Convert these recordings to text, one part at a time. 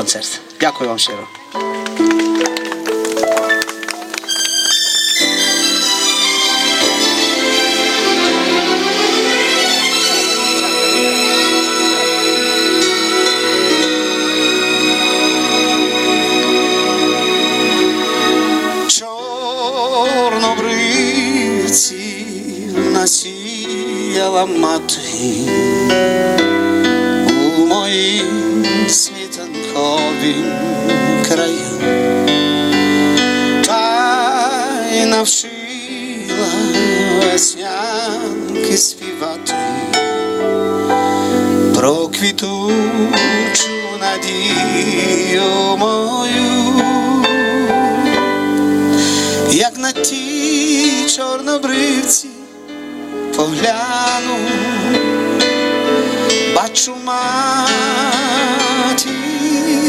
концерт. Дякую вам щиро. Чорнобривці мати у моїм світанковім краю, та й навчила веснянки співати. Про квітучу надію мою. Як на ті чорнобривці погляну, бачу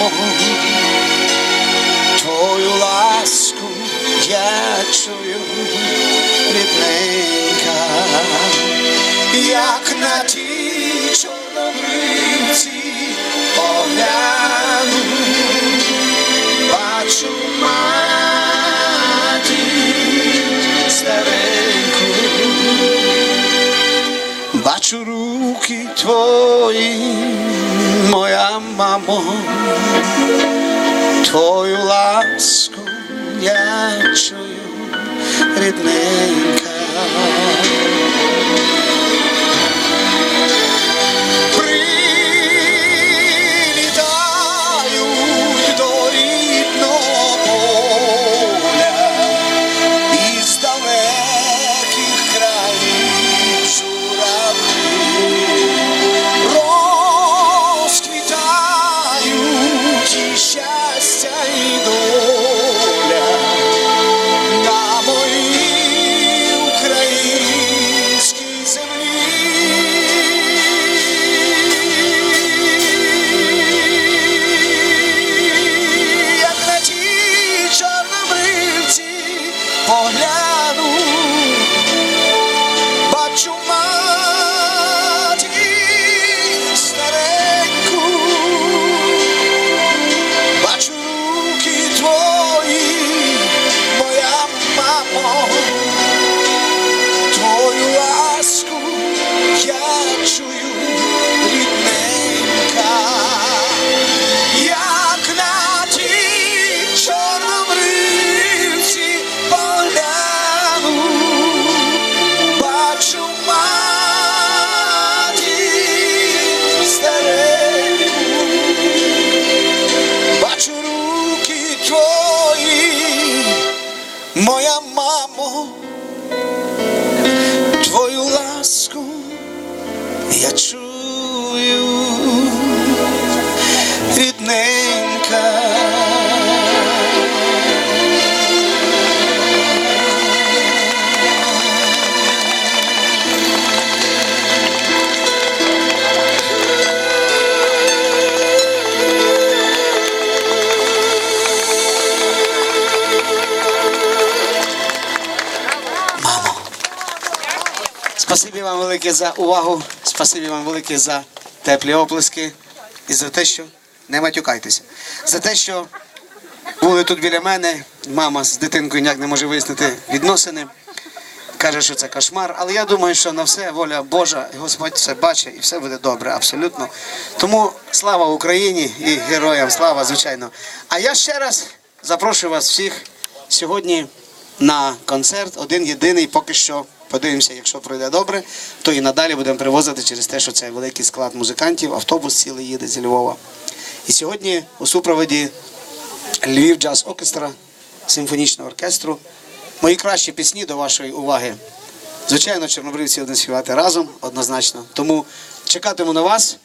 Мамо, твою ласку я чую, рідненька як на ті чорнобривці погляну, бачу матір стареньку, бачу руки твої, моя твою ласку я чую, рідненька. Вам велике за увагу, спасибі вам велике за теплі оплески і за те, що не матюкайтеся, за те, що були тут біля мене. Мама з дитинкою ніяк не може вияснити відносини. Каже, що це кошмар. Але я думаю, що на все воля Божа, Господь все бачить і все буде добре, абсолютно. Тому слава Україні і героям, слава, звичайно. А я ще раз запрошую вас всіх сьогодні на концерт, один єдиний, поки що. Подивимося, якщо пройде добре, то і надалі будемо привозити через те, що це великий склад музикантів, автобус цілий їде зі Львова. І сьогодні у супроводі Львів Джаз Оркестра, симфонічного оркестру. Мої кращі пісні до вашої уваги. Звичайно, чорнобривці будуть співати разом, однозначно. Тому чекатиму на вас,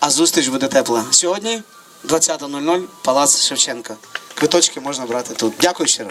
а зустріч буде тепла. Сьогодні 20.00, Палац Шевченка. Квиточки можна брати тут. Дякую щиро.